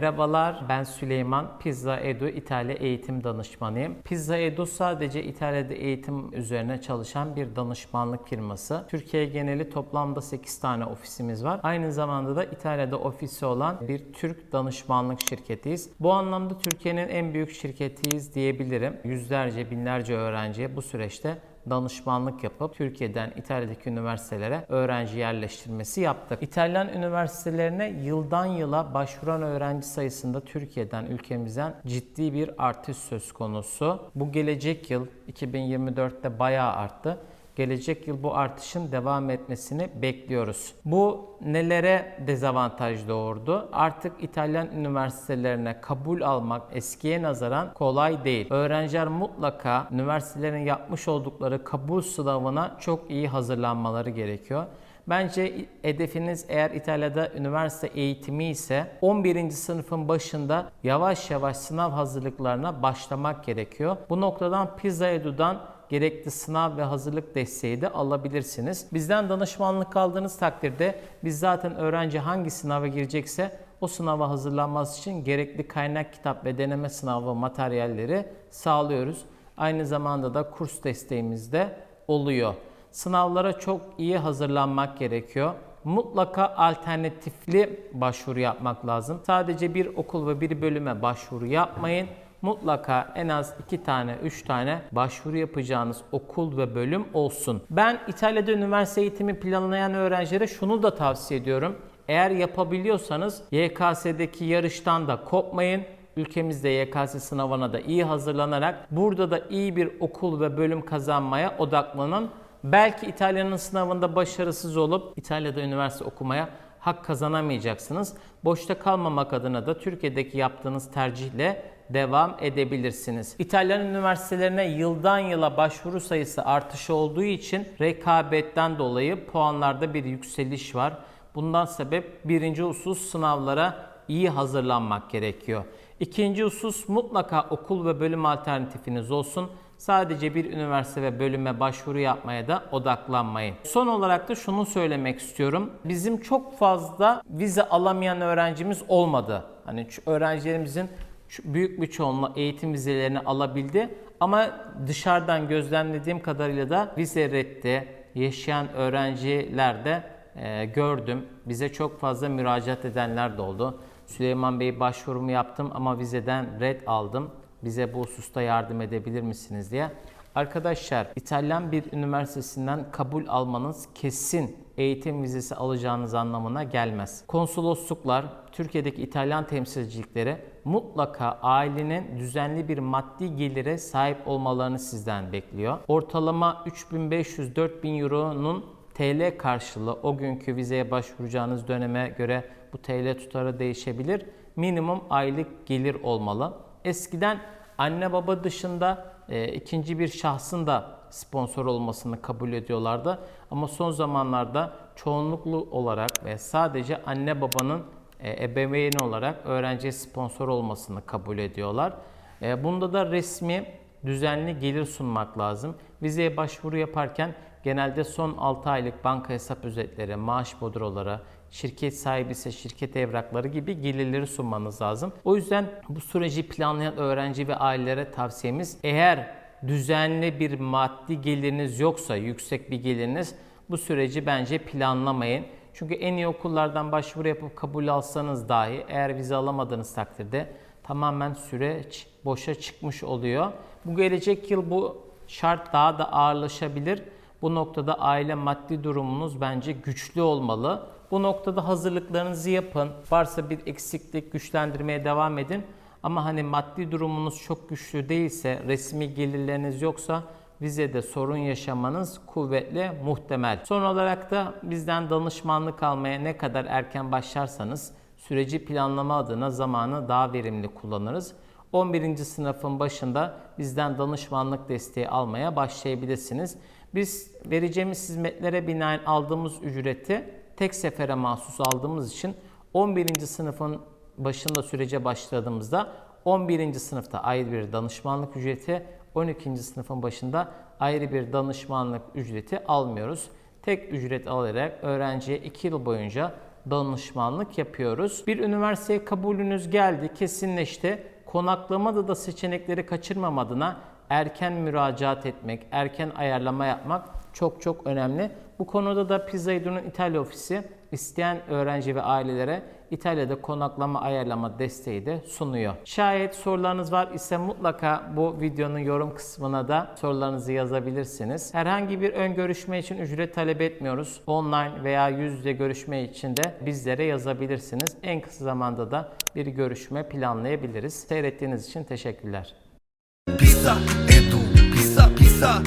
Merhabalar, ben Süleyman. Pizza Edu İtalya eğitim danışmanıyım. Pizza Edu sadece İtalya'da eğitim üzerine çalışan bir danışmanlık firması. Türkiye geneli toplamda 8 tane ofisimiz var. Aynı zamanda da İtalya'da ofisi olan bir Türk danışmanlık şirketiyiz. Bu anlamda Türkiye'nin en büyük şirketiyiz diyebilirim. Yüzlerce, binlerce öğrenciye bu süreçte danışmanlık yapıp Türkiye'den İtalya'daki üniversitelere öğrenci yerleştirmesi yaptık. İtalyan üniversitelerine yıldan yıla başvuran öğrenci sayısında Türkiye'den ülkemizden ciddi bir artış söz konusu. Bu gelecek yıl 2024'te bayağı arttı. Gelecek yıl bu artışın devam etmesini bekliyoruz. Bu nelere dezavantaj doğurdu? Artık İtalyan üniversitelerine kabul almak eskiye nazaran kolay değil. Öğrenciler mutlaka üniversitelerin yapmış oldukları kabul sınavına çok iyi hazırlanmaları gerekiyor. Bence hedefiniz eğer İtalya'da üniversite eğitimi ise 11. sınıfın başında yavaş yavaş sınav hazırlıklarına başlamak gerekiyor. Bu noktadan Pizza Edu'dan gerekli sınav ve hazırlık desteği de alabilirsiniz. Bizden danışmanlık aldığınız takdirde biz zaten öğrenci hangi sınava girecekse o sınava hazırlanması için gerekli kaynak kitap ve deneme sınavı materyalleri sağlıyoruz. Aynı zamanda da kurs desteğimiz de oluyor. Sınavlara çok iyi hazırlanmak gerekiyor. Mutlaka alternatifli başvuru yapmak lazım. Sadece bir okul ve bir bölüme başvuru yapmayın mutlaka en az 2 tane, 3 tane başvuru yapacağınız okul ve bölüm olsun. Ben İtalya'da üniversite eğitimi planlayan öğrencilere şunu da tavsiye ediyorum. Eğer yapabiliyorsanız YKS'deki yarıştan da kopmayın. Ülkemizde YKS sınavına da iyi hazırlanarak burada da iyi bir okul ve bölüm kazanmaya odaklanın. Belki İtalya'nın sınavında başarısız olup İtalya'da üniversite okumaya hak kazanamayacaksınız. Boşta kalmamak adına da Türkiye'deki yaptığınız tercihle devam edebilirsiniz. İtalyan üniversitelerine yıldan yıla başvuru sayısı artışı olduğu için rekabetten dolayı puanlarda bir yükseliş var. Bundan sebep birinci husus sınavlara iyi hazırlanmak gerekiyor. İkinci husus mutlaka okul ve bölüm alternatifiniz olsun. Sadece bir üniversite ve bölüme başvuru yapmaya da odaklanmayın. Son olarak da şunu söylemek istiyorum. Bizim çok fazla vize alamayan öğrencimiz olmadı. Hani öğrencilerimizin büyük bir çoğunluğu eğitim vizelerini alabildi. Ama dışarıdan gözlemlediğim kadarıyla da vize reddi yaşayan öğrenciler de e, gördüm. Bize çok fazla müracaat edenler de oldu. Süleyman Bey başvurumu yaptım ama vizeden red aldım. Bize bu hususta yardım edebilir misiniz diye. Arkadaşlar İtalyan bir üniversitesinden kabul almanız kesin eğitim vizesi alacağınız anlamına gelmez. Konsolosluklar, Türkiye'deki İtalyan temsilcilikleri mutlaka ailenin düzenli bir maddi gelire sahip olmalarını sizden bekliyor. Ortalama 3500-4000 euronun TL karşılığı o günkü vizeye başvuracağınız döneme göre bu TL tutarı değişebilir. Minimum aylık gelir olmalı. Eskiden anne baba dışında e, ikinci bir şahsın da sponsor olmasını kabul ediyorlardı. Ama son zamanlarda çoğunluklu olarak ve sadece anne babanın e, ebeveyni olarak öğrenciye sponsor olmasını kabul ediyorlar. E, bunda da resmi düzenli gelir sunmak lazım. Vizeye başvuru yaparken genelde son 6 aylık banka hesap özetleri, maaş bodroları, şirket sahibi ise şirket evrakları gibi gelirleri sunmanız lazım. O yüzden bu süreci planlayan öğrenci ve ailelere tavsiyemiz eğer düzenli bir maddi geliriniz yoksa, yüksek bir geliriniz bu süreci bence planlamayın. Çünkü en iyi okullardan başvuru yapıp kabul alsanız dahi eğer vize alamadığınız takdirde tamamen süreç boşa çıkmış oluyor. Bu gelecek yıl bu şart daha da ağırlaşabilir. Bu noktada aile maddi durumunuz bence güçlü olmalı. Bu noktada hazırlıklarınızı yapın. Varsa bir eksiklik güçlendirmeye devam edin. Ama hani maddi durumunuz çok güçlü değilse, resmi gelirleriniz yoksa vizede sorun yaşamanız kuvvetli muhtemel. Son olarak da bizden danışmanlık almaya ne kadar erken başlarsanız süreci planlama adına zamanı daha verimli kullanırız. 11. sınıfın başında bizden danışmanlık desteği almaya başlayabilirsiniz. Biz vereceğimiz hizmetlere binaen aldığımız ücreti tek sefere mahsus aldığımız için 11. sınıfın başında sürece başladığımızda 11. sınıfta ayrı bir danışmanlık ücreti, 12. sınıfın başında ayrı bir danışmanlık ücreti almıyoruz. Tek ücret alarak öğrenciye 2 yıl boyunca danışmanlık yapıyoruz. Bir üniversiteye kabulünüz geldi, kesinleşti. Konaklamada da seçenekleri kaçırmam adına erken müracaat etmek, erken ayarlama yapmak çok çok önemli. Bu konuda da Pizza İtalya ofisi isteyen öğrenci ve ailelere İtalya'da konaklama ayarlama desteği de sunuyor. Şayet sorularınız var ise mutlaka bu videonun yorum kısmına da sorularınızı yazabilirsiniz. Herhangi bir ön görüşme için ücret talep etmiyoruz. Online veya yüz yüze görüşme için de bizlere yazabilirsiniz. En kısa zamanda da bir görüşme planlayabiliriz. Seyrettiğiniz için teşekkürler. Pizza Edu, pizza pizza